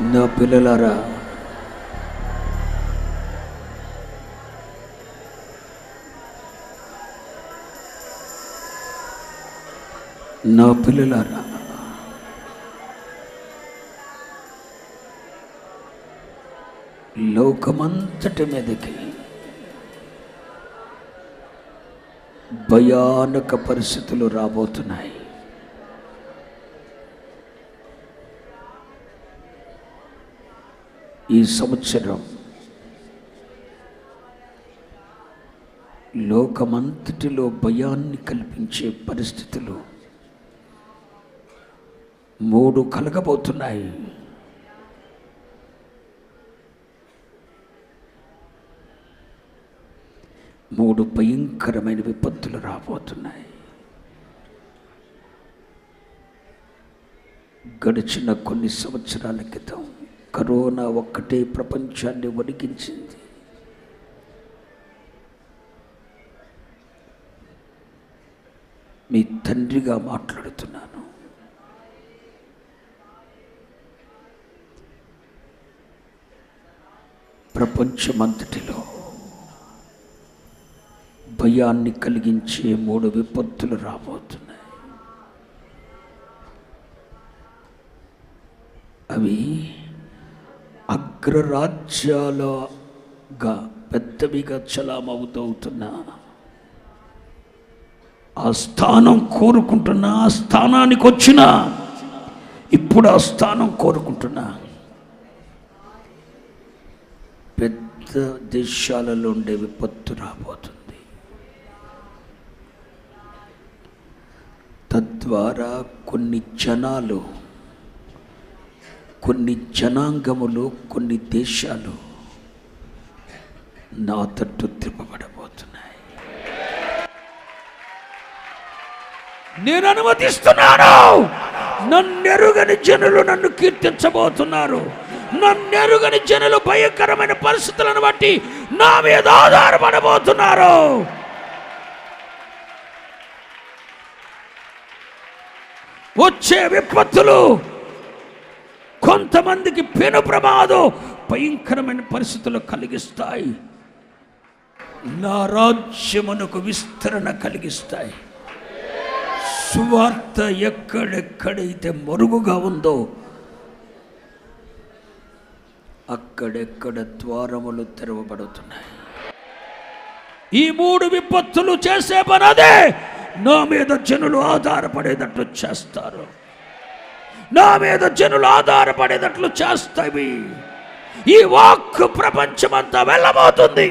నా పిల్లలారా నా పిల్లలారా లోకమంతటి మీదకి భయానక పరిస్థితులు రాబోతున్నాయి. ఈ సంవత్సరం లోకమంతటిలో భయాన్ని కల్పించే పరిస్థితులు మూడు కలగబోతున్నాయి. మూడు భయంకరమైన విపత్తులు రాబోతున్నాయి. గడిచిన కొన్ని సంవత్సరాల క్రితం కరోనా ఒక్కటే ప్రపంచాన్ని వణికించింది. మీ తండ్రిగా మాట్లాడుతున్నాను. ప్రపంచమంతటిలో భయాన్ని కలిగించే మూడు విపత్తులు రాబోతున్నాయి. అవి అగ్రరాజ్యాలుగా పెద్దవిగా చలామవుతవుతున్నా ఆ స్థానం కోరుకుంటున్నా ఆ స్థానానికి వచ్చిన ఇప్పుడు ఆ స్థానం కోరుకుంటున్నా పెద్ద దేశాలలో ఉండే విపత్తు రాబోతుంది. తద్వారా కొన్ని జనాలు కొన్ని జనాంగములు కొన్ని దేశాలు నా తట్టు తిప్పబడబోతున్నాయి. నేను అనుమతిస్తున్నాను. నన్నెరుగని జనులు నన్ను కీర్తించబోతున్నారు. నన్నెరుగని జనులు భయంకరమైన పరిస్థితులను బట్టి నా మీద ఆధారపడబోతున్నారు. వచ్చే విపత్తులు కొంతమందికి పెను ప్రమాదం భయంకరమైన పరిస్థితులు కలిగిస్తాయి. నా రాజ్యమునకు విస్తరణ కలిగిస్తాయి. సువార్త ఎక్కడెక్కడైతే మరుగుగా ఉందో అక్కడెక్కడ ద్వారములు తెరవబడుతున్నాయి. ఈ మూడు విపత్తులు చేసే పనదే నా మీద జనులు ఆధారపడేటట్లు చేస్తారు. నా మీద జనులు ఆధారపడేటట్లు చేస్తావి ఈ వాక్ ప్రపంచమంతా వెళ్ళబోతుంది.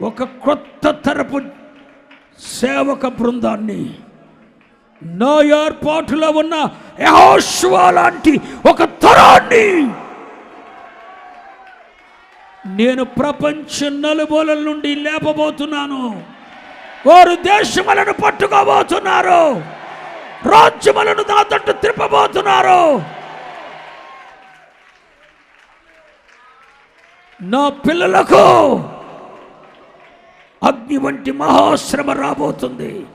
ఒక కొత్త తరపు సేవక బృందాన్ని నా ఏర్పాటులో ఉన్న యహోష్వా లాంటి ఒక తరాన్ని నేను ప్రపంచ నలుమూలల నుండి లేపబోతున్నాను. వారు దేశములను పట్టుకోబోతున్నారు. రాజ్యములను నా తట్టు త్రిప్పబోతున్నారు నా పిల్లలకు అగ్ని వంటి మహాశ్రమ రాబోతుంది.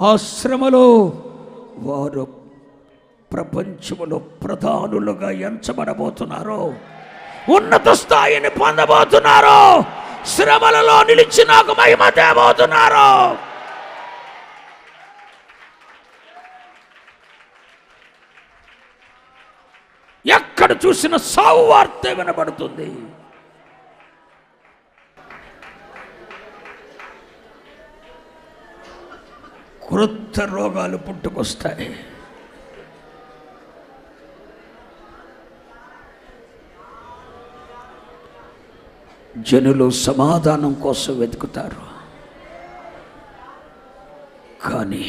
ఆ శ్రమలో వారు ప్రపంచములో ప్రధానులుగా ఎంచబడబోతున్నారు. ఉన్నత స్థాయిని పొందబోతున్నారు. శ్రమలలో నిలిచి నాకు మహిమ తేబోతున్నారు. ఎక్కడ చూసిన సావు వార్త వినబడుతుంది. క్రొత్త రోగాలు పుట్టుకొస్తాయి. జనులు సమాధానం కోసం వెతుకుతారు. కానీ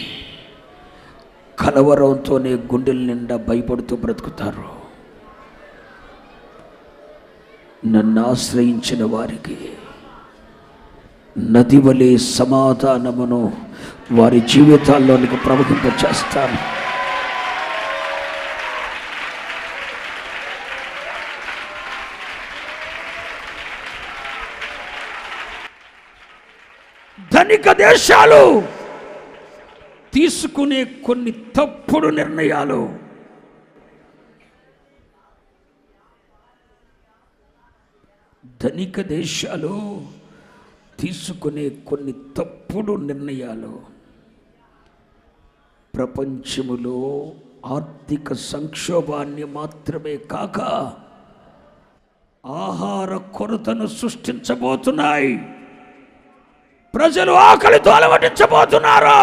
కలవరంతోనే గుండెల నిండా భయపడుతూ బ్రతుకుతారు. నన్ను ఆశ్రయించిన వారికి నది వలె సమాధానమును వారి జీవితాల్లోనికి ప్రవహింపచేస్తాను ధనిక తీసుకునే కొన్ని తప్పుడు నిర్ణయాలు. ధనిక దేశాలు తీసుకునే కొన్ని తప్పుడు నిర్ణయాలు. ప్రపంచములో ఆర్థిక సంక్షోభాన్ని మాత్రమే కాక ఆహార కొరతను సృష్టించబోతున్నాయి. ప్రజలు ఆకలితో తోలవటించబోతున్నారు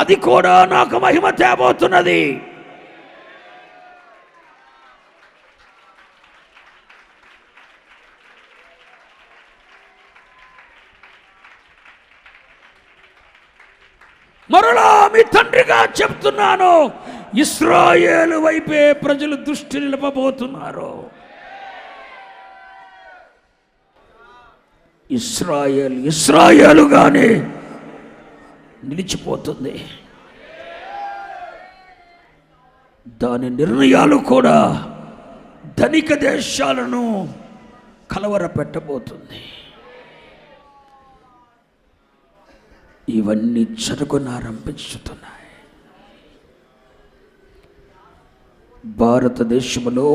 అది కూడా నాకు మహిమ తేబోతున్నది. మరలా మీ తండ్రిగా చెప్తున్నాను ఇస్రాయేలు వైపే ప్రజలు దృష్టి నిలపబోతున్నారు. ఇస్రాయల్ ఇస్రాయలుగానే నిలిచిపోతుంది. దాని నిర్ణయాలు కూడా ధనిక దేశాలను కలవరపెట్టబోతుంది. ఇవన్నీ జరుగునారంభించుతున్నాయి భారతదేశంలో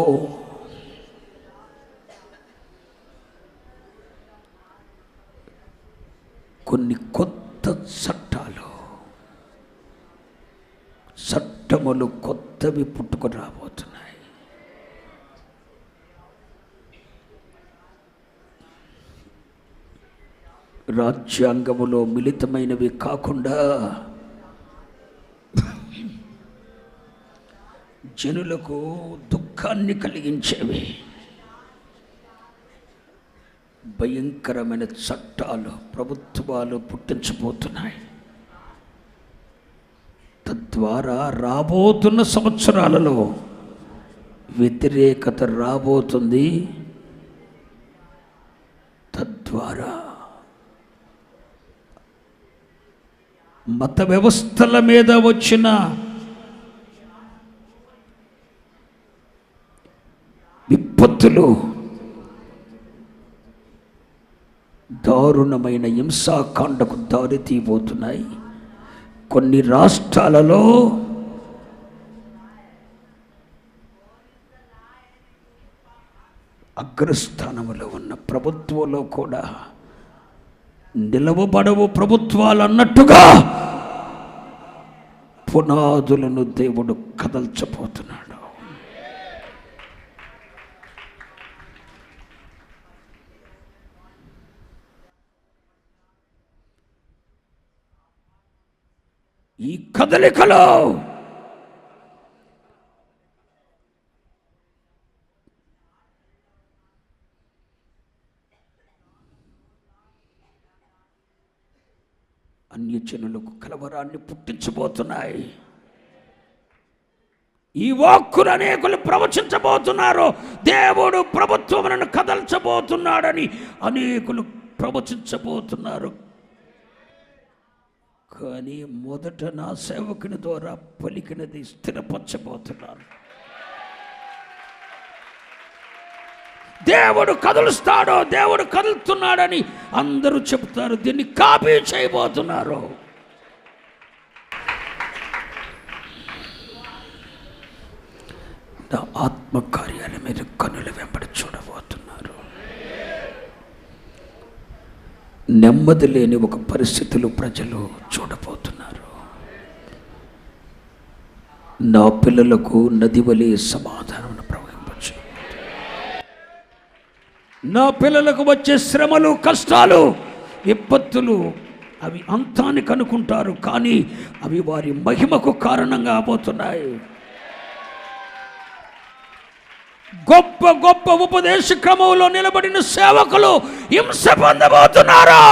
కొన్ని కొత్త చట్టాలు. చట్టములు కొత్తవి పుట్టుకొని రాబోతున్నాయి. రాజ్యాంగములో మిళితమైనవి కాకుండా జనులకు దుఃఖాన్ని కలిగించేవి. భయంకరమైన చట్టాలు ప్రభుత్వాలు పుట్టించబోతున్నాయి. తద్వారా రాబోతున్న సంవత్సరాలలో వ్యతిరేకత రాబోతుంది. తద్వారా మత వ్యవస్థల మీద వచ్చిన విపత్తులు దారుణమైన హింసాకాండకు దారితీయబోతున్నాయి. కొన్ని రాష్ట్రాలలో అగ్రస్థానంలో ఉన్న ప్రభుత్వంలో కూడా నిలవబడవు ప్రభుత్వాలు అన్నట్టుగా పునాదులను దేవుడు కదల్చబోతున్నాడు. ఈ కదలికలో అన్యజనులకు కలవరాన్ని పుట్టించబోతున్నాయి. ఈ వాక్కులు అనేకులు ప్రవచించబోతున్నారు. దేవుడు ప్రభుత్వములను కదల్చబోతున్నాడని అనేకులు ప్రవచించబోతున్నారు. కానీ మొదట నా సేవకుని ద్వారా పలికినది స్థిరపరచబోతున్నారు దేవుడు కదులుస్తాడో దేవుడు కదులుతున్నాడని అందరూ చెప్తారు దీన్ని కాపీ చేయబోతున్నారు. ఆత్మ కార్యాల మీద కనుల వెంబడి చూడబోతున్నారు నెమ్మది లేని ఒక పరిస్థితులు ప్రజలు చూడబోతున్నారు. నా పిల్లలకు నది వలె సమాధానం ప్రవహింపచ్చు నా పిల్లలకు వచ్చే శ్రమలు కష్టాలు విపత్తులు అవి అంతానికి అనుకుంటారు కానీ అవి వారి మహిమకు కారణంగా పోతున్నాయి. గొప్ప గొప్ప ఉపదేశ క్రమంలో నిలబడిన సేవకులు హింస పొందబోతున్నారు.